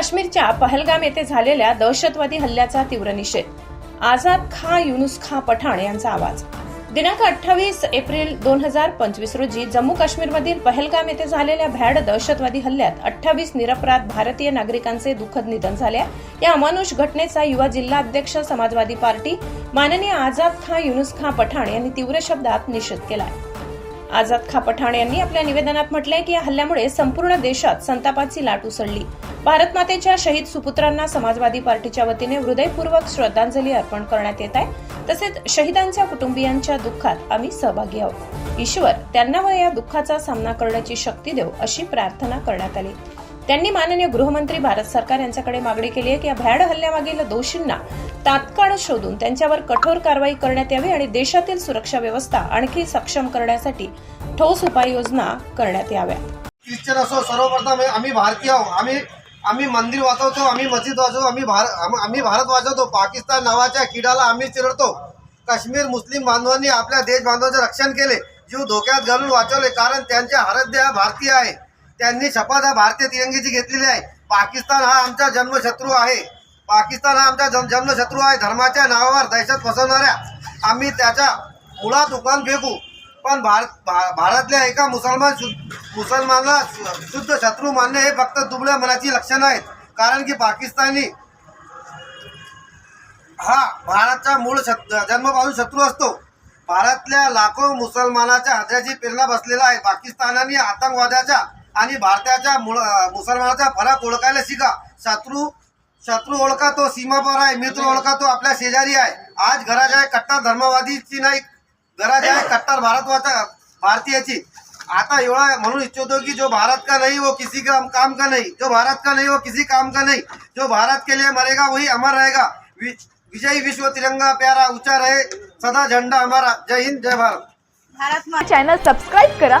काश्मीरच्या पहलगाम येथे झालेल्या दहशतवादी हल्ल्याचा तीव्र निषेध. आझाद खा युनुस खा पठाण यांचा आवाज. दिनांक अठ्ठावीस एप्रिल दोन हजार पंचवीस रोजी जम्मू काश्मीरमधील पहलगाम येथे झालेल्या भ्याड दहशतवादी हल्ल्यात अठ्ठावीस निरपराध भारतीय नागरिकांचे दुःखद निधन झाले. या अमानुष घटनेचा युवा जिल्हा अध्यक्ष समाजवादी पार्टी माननीय आझाद खा युनुस खा पठाण यांनी तीव्र शब्दात निषेध केला आहे आझाद खापठाण यांनी आपल्या निवेदनात म्हटलंय की या हल्ल्यामुळे संपूर्ण देशात संतापाची लाट उसळली. भारत मातेच्या शहीद सुपुत्रांना समाजवादी पार्टीच्या वतीने हृदयपूर्वक श्रद्धांजली अर्पण करण्यात येत आहे. तसेच शहीदांच्या कुटुंबियांच्या दुःखात आम्ही सहभागी आहोत. ईश्वर त्यांना व या दुःखाचा सामना करण्याची शक्ती देव अशी प्रार्थना करण्यात आली. त्यांनी माननीय गृहमंत्री भारत सरकार यांच्याकडे मागणी केली आहे की या भ्याड हल्ल्यामागील दोषींना तात्काळ शोधून त्यांच्यावर कठोर कारवाई करण्यात यावी आणि देशातील सुरक्षा व्यवस्था आणखी सक्षम करण्यासाठी ठोस उपाययोजना करण्यात याव्या. ख्रिश्चन असो सर्वप्रथम आम्ही भारतीय आहो आम्ही आम्ही मंदिर वाचवतो आम्ही मस्जिद वाचवतो आम्ही भार आम्ही भारत वाचवतो. पाकिस्तान नावाच्या किडाला आम्ही चिरडतो. काश्मीर मुस्लिम बांधवांनी आपल्या देश बांधवांचे रक्षण केले. जीव धोक्यात घालून वाचवले कारण त्यांचे आराध्य भारतीय आहे. त्यांनी शपथ भारतीय तिरंगीची घेतलेली आहे. पाकिस्तान हा आमचा जन्मशत्रू आहे. पाकिस्तान हा आमचा जन- जन्मशत्रू आहे. धर्माच्या नावावर दहशत फसवणाऱ्या आम्ही त्याच्या मुळात दुकान फेकू. पण भारत भा- भारतल्या एका मुसलमान शु- मुसलमानला शुद्ध शत्रू मानणे हे फक्त दुबळ्या मनाची लक्षणं आहेत. कारण की पाकिस्तानी हा भारतचा मूळ शत जन्मपासून शत्रू असतो. भारतल्या लाखो मुसलमानाच्या हत्याची प्रेरणा बसलेला आहे. पाकिस्तानाने आतंकवादाच्या आणि भारताच्या मुळ मुसलमानाचा फरक ओळखायला शिका. शत्रू शत्रू ओळखा तो सीमापार आहे मित्र ओळखा तो आपल्या शेजारी आहे. आज घराच्या आहे कट्टर धर्मवादीची नाही घराच्या आहे कट्टर भारतवाचा भारतीयाची. आता एवढा म्हणून इच्छितो की जो भारत का नहीं वो किसी का काम का नहीं. जो भारत का नहीं वो किसी काम का नहीं. जो भारत के लिए मरेगा वही अमर रहेगा. विजयी विश्व तिरंगा प्यारा ऊंचा रहे सदा झंडा हमारा. जय हिंद जय भारत. भारत चॅनल सबस्क्राईब करा.